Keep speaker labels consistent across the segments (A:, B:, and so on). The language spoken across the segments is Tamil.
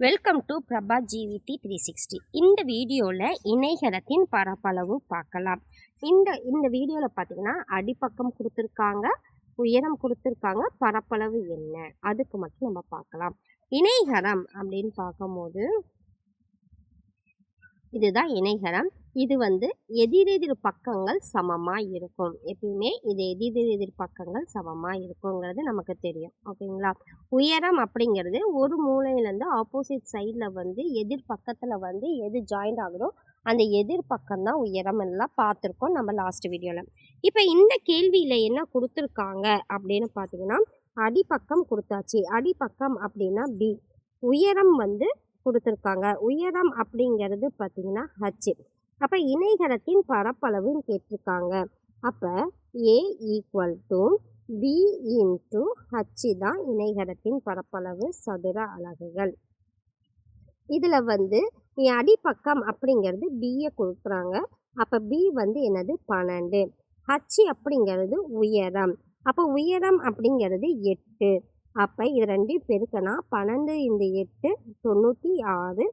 A: Welcome to Prabha GVD three sixty இந்த வீடியோவில் இணைகரத்தின் பரப்பளவு பார்க்கலாம். இந்த இந்த வீடியோவில் பார்த்தீங்கன்னா அடிப்பக்கம் கொடுத்துருக்காங்க உயரம் கொடுத்துருக்காங்க பரப்பளவு என்ன? அதுக்கு மட்டும் நம்ம பார்க்கலாம். இணைகரம் அப்படின்னு பார்க்கும்போது இதுதான் இணைகரம் இது வந்து எதிரெதிர் பக்கங்கள் சமமாக இருக்கும். எப்பயுமே இது எதிரெதிர் பக்கங்கள் சமமாக இருக்குங்கிறது நமக்கு தெரியும். ஓகேங்களா? உயரம் அப்படிங்கிறது ஒரு மூலையிலேருந்து ஆப்போசிட் சைடில் வந்து எதிர் பக்கத்தில் வந்து எது ஜாயிண்ட் ஆகுதோ அந்த எதிர் பக்கம் தான் உயரம் எல்லாம் பார்த்துருக்கோம் நம்ம லாஸ்ட் வீடியோவில் இப்போ இந்த கேள்வியில் என்ன கொடுத்துருக்காங்க அப்படின்னு பார்த்தீங்கன்னா அடிப்பக்கம் கொடுத்தாச்சு. அடிப்பக்கம் அப்படின்னா பி உயரம் வந்து கொடுத்துருக்காங்க. உயரம் அப்படிங்கிறது பார்த்தீங்கன்னா ஹச்சு அப்போ இணைகரத்தின் பரப்பளவுன்னு கேட்டிருக்காங்க. அப்போ A equal to B into H தான் இணைகரத்தின் பரப்பளவு சதுர அலகுகள். இதில் வந்து நீ அடிப்பக்கம் அப்படிங்கிறது பியை கொடுக்குறாங்க. அப்போ பி வந்து என்னது? பன்னெண்டு. ஹச் அப்படிங்கிறது உயரம். அப்போ உயரம் அப்படிங்கிறது எட்டு. அப்போ இது ரெண்டையும் பெருக்கனா பன்னெண்டு இந்த எட்டு தொண்ணூற்றி ஆறு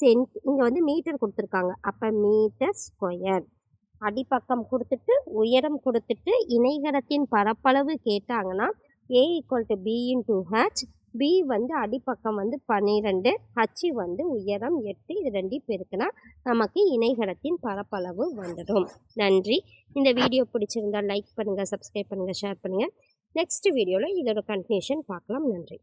A: சென்ட் இங்கே வந்து மீட்டர் கொடுத்துருக்காங்க. அப்போ மீட்டர் ஸ்கொயர் அடிப்பக்கம் கொடுத்துட்டு உயரம் கொடுத்துட்டு இணைகரத்தின் பரப்பளவு கேட்டாங்கன்னா A equal to B into H B வந்து அடிப்பக்கம் வந்து பன்னிரெண்டு ஹச்சி வந்து உயரம் எட்டு இது ரெண்டையும் பெருக்கினா நமக்கு இணைகரத்தின் பரப்பளவு வந்துடும். நன்றி. இந்த வீடியோ பிடிச்சிருந்தா லைக் பண்ணுங்கள் சப்ஸ்கிரைப் பண்ணுங்கள் ஷேர் பண்ணுங்கள் நெக்ஸ்ட் வீடியோவில் இதோட கண்டினியூஷன் பார்க்கலாம். நன்றி.